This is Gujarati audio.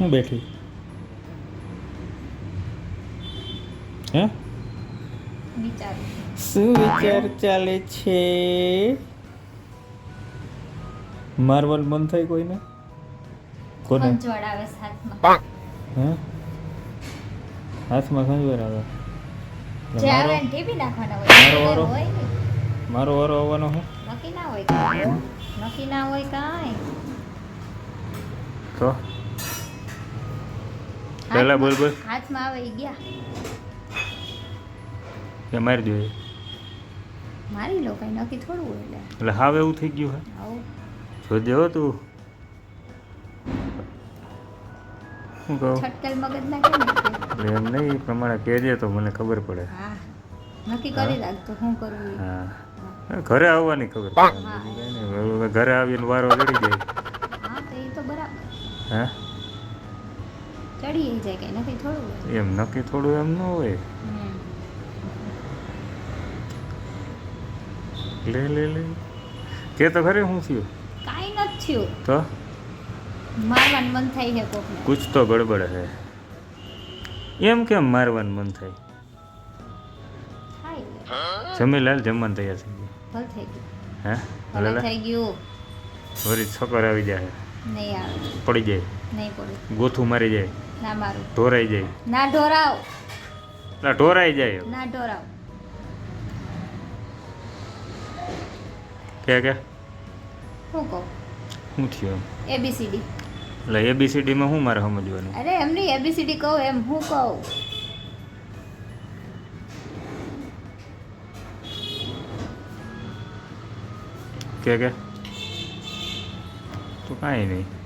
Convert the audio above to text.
હું બેઠી. હે? શું વિચાર ચાલે છે? મારવાનું મન થાય કોઈને? કોને? હાથમાં હે? હાથમાં ખંજવાર આવે. મારો વારો? હોય મારો વારો આવવાનો હું? નક્કી ના હોય. નક્કી ના હોય કાંઈ. તો? પહેલા બોલ બોલ. હાથમાં આવે ગયા. કે મારી દે. મારી લો કઈ નક્કી થોડું હોય એટલે. એટલે હાવ એવું થઈ ગયું હે. જો હો તું. શું કહું? છટકલ મગજ ના કેમ એમ નહીં એ પ્રમાણે કહેજે તો મને ખબર પડે. હા. નક્કી કરી રાખતો શું કરવું હા ઘરે આવવાની ખબર ઘરે આવીને વારો ચડી જાય. હા તો એ તો બરાબર. હે? ચડી જાય કે નથી થોડું એમ નક્કી થોડું એમ ન હોય. લે લે લે. કે તો ખરે શું થયું? કાઈ નથી થયું. તો? મારવાનું મન થાય છે કોક કુછ તો ગડબડ હે. એમ કેમ મારવાનું મન થાય? જમી લાલ જમવાનું તૈયાર થઈ ગયું. ભલ થઈ ગયું. હે? ભલે થઈ ગયું. વરી છોકર આવી જાય નહીં આવે. પડી જાય. નહીં પડે. ગોથું મારી જાય. ના મારું. ઢોરાઈ જાય. ના ઢોરાવ. ના ઢોરાઈ જાય ના ઢોરાવ. કે કે? શું કહો? શું થયું એબીસીડી એટલે એબીસીડીમાં શું મારે સમજવાનું? અરે એમ નહીં એબીસીડી કહું એમ હું કહું? કે કે? તો કાંઈ નહીં